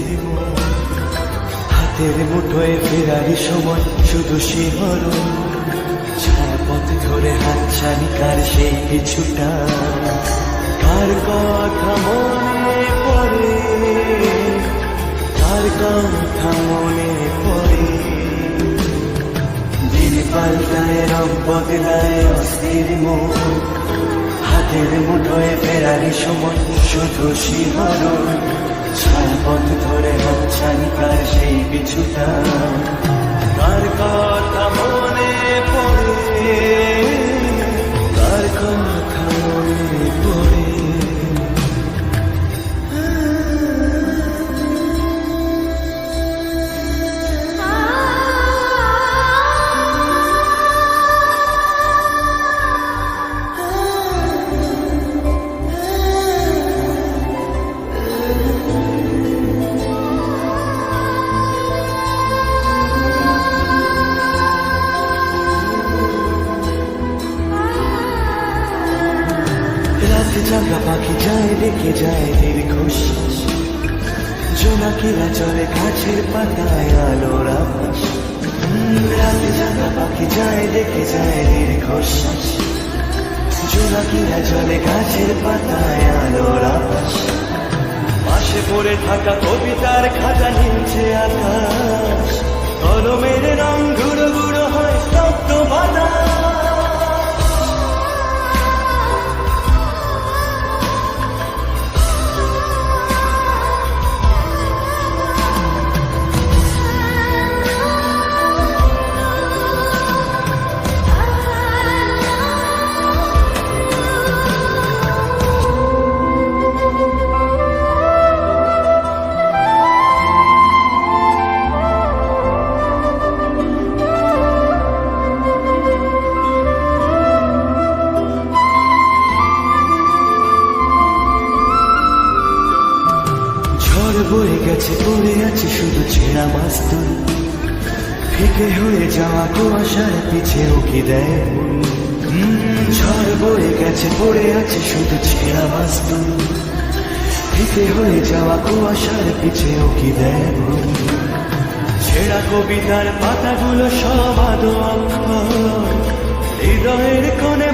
মন হাতের মুঠোয় ফেরারি সময় শুধু শিহরণ ছায়াপথ ধরে হাতছানি কার সেই কিছুটা। কার কথা মনে পড়ে? কার কথা মনে পড়ে? দিন পাল্টায়, রং বদলায় অস্থির মন। হাতের মুঠোয় ফেরারি সময় শুধু শিহরণ ছায়াপথ ধরে জাগা পাখি যায় রেখে যায় দীর্ঘশ্বাস। জোনাকিরা চলে গাছের পাতায় জাগা পাখি যায় যায় জোনাকিরা চলে গাছের পাতায় পাশে পড়ে থাকা কবিতার খাতা নিচে আকাশ। কলমের রং পড়ে আছে শুধু ছেঁড়া মাস্তুল ফিকে হয়ে যাওয়া কুয়াশার পিছে উকি দেয় ঝড় বয়ে গেছে, পড়ে আছে শুধু ছেঁড়া মাস্তুল ফিকে হয়ে যাওয়া কুয়াশার পিছে উকি দেয়। ছেঁড়া কবিতার পাতাগুলো সব আদো হৃদয়ের কোণে